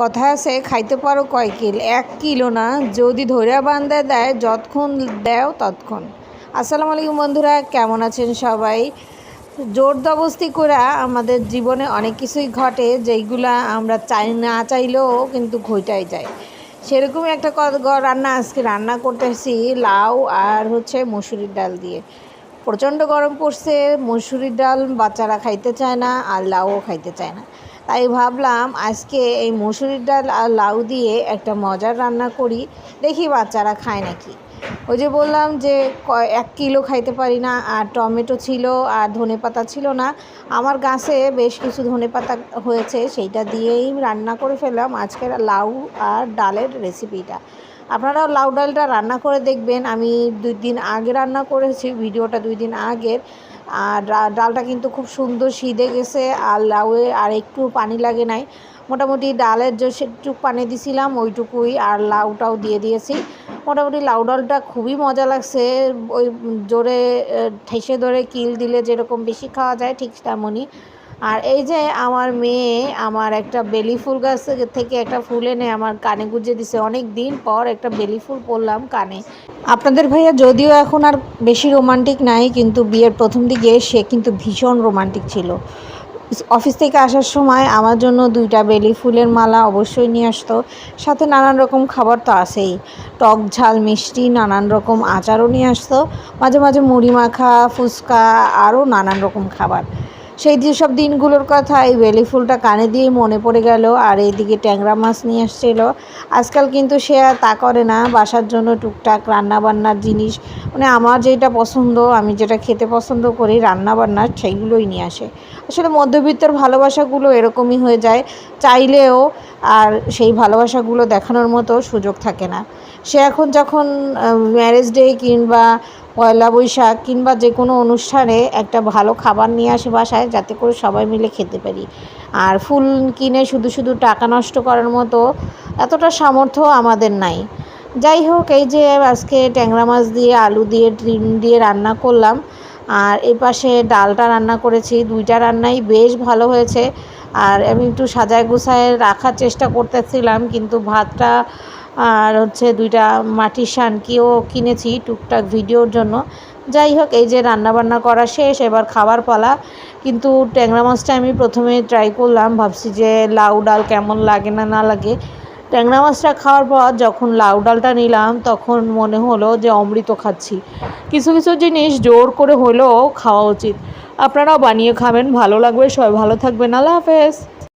কথা আছে খাইতে পারো কয় কিল? এক কিলো না। যদি ধৈর্য বান্ধে দেয়, যতক্ষণ দেও ততক্ষণ। আসসালামু আলাইকুম বন্ধুরা, কেমন আছেন সবাই? জোর দবস্তি করে আমাদের জীবনে অনেক কিছুই ঘটে, যেইগুলা আমরা চাই না চাইলেও কিন্তু ঘটাই যায়। সেরকমই একটা রান্না আজকে রান্না করতেছি, লাউ আর হচ্ছে মসুরির ডাল দিয়ে। প্রচণ্ড গরম পড়ছে মসুরির ডাল বাচ্চারা খাইতে চায় না আর লাউও খাইতে চায় না। তাই ভাবলাম আজকে এই মসুরির ডাল আর লাউ দিয়ে একটা মজার রান্না করি, দেখি বাচ্চারা খায় নাকি। ওই যে বললাম যে এক কিলো খাইতে পারি না আর টমেটো ছিল আর ধনে পাতা ছিল না। আমার গাছে বেশ কিছু ধনে পাতা হয়েছে, সেইটা দিয়েই রান্না করে ফেললাম আজকের লাউ আর ডালের রেসিপিটা আপনারাও লাউ ডালটা রান্না করে দেখবেন। আমি দুই দিন আগে রান্না করেছি, ভিডিওটা দুই দিন আগের। আর ডালটা কিন্তু খুব সুন্দর সিদে গেছে আর লাউয়ে আর একটু পানি লাগে নাই। মোটামুটি ডালের যে সেটুক পানি দিছিলাম, ওইটুকুই আর লাউটাও দিয়ে দিয়েছি। মোটামুটি লাউ ডালটা খুবই মজা লাগছে। ওই জোরে ঠেসে ধরে কিল দিলে যেরকম বেশি খাওয়া যায় ঠিক তেমনই। আর এই যে আমার মেয়ে আমার একটা বেলি ফুল গাছ থেকে একটা ফুল এনে আমার কানে গুজে দিছে। অনেক দিন পর একটা বেলি ফুল পরলাম কানে। আপনাদের ভাইয়া যদিও এখন আর বেশি রোমান্টিক নাই, কিন্তু বিয়ের প্রথম দিকে সে কিন্তু ভীষণ রোমান্টিক ছিল। অফিস থেকে আসার সময় আমার জন্য দুইটা বেলি ফুলের মালা অবশ্যই নিয়ে আসতো। সাথে নানান রকম খাবার তো আসেই টক ঝাল, মিষ্টি, নানান রকম আচারও নিয়ে আসতো। মাঝে মাঝে মুড়ি মাখা, ফুচকা, আরও নানান রকম খাবার। সেই যেসব দিনগুলোর কথা, এই বেলি ফুলটা কানে দিয়ে মনে পড়ে গেল আর এইদিকে ট্যাংরা মাছ নিয়ে আসছিল আজকাল কিন্তু সে আর তা করে না, বাসার জন্য টুকটাক রান্না বান্নার জিনিস। মানে আমার যেটা পছন্দ, আমি যেটা খেতে পছন্দ করি রান্না বান্নার সেইগুলোই নিয়ে আসে। আসলে মধ্যবিত্তর ভালোবাসাগুলো এরকমই হয়ে যায়, চাইলেও আর সেই ভালোবাসাগুলো দেখানোর মতো সুযোগ থাকে না। সে এখন যখন ম্যারেজ ডে কিংবা পয়লা বৈশাখ কিংবা যে কোনো অনুষ্ঠানে একটা ভালো খাবার নিয়ে আসে বাসায়, যাতে করে সবাই মিলে খেতে পারি। আর ফুল কিনে শুধু শুধু টাকা নষ্ট করার মতো এতটা সামর্থ্য আমাদের নাই। যাই হোক, এই যে আজকে ট্যাংরা মাছ দিয়ে, আলু দিয়ে, ডিম দিয়ে রান্না করলাম। আর এ পাশে ডালটা রান্না করেছি, দুইটা রান্নাই বেশ ভালো হয়েছে। আর আমি একটু সাজায় গুছায় রাখার চেষ্টা করতেছিলাম, কিন্তু ভাতটা আর হচ্ছে দুইটা মাটির শানকিও কিনেছি টুকটাক ভিডিওর জন্য। যাই হোক, এই যে রান্না বান্না করা শেষ, এবার খাবার পালা। কিন্তু ট্যাংরা মাছটা আমি প্রথমে ট্রাই করলাম, ভাবছি যে লাউ ডাল কেমন লাগে না না লাগে। ট্যাংরা মাছটা খাওয়ার পর যখন লাউ ডালটা নিলাম, তখন মনে হলো যে অমৃত খাচ্ছি। কিছু কিছু জিনিস জোর করে হলেও খাওয়া উচিত। আপনারাও বানিয়ে খাবেন ভালো লাগবে সবাই ভালো থাকবেন আল্লাহ হাফেজ।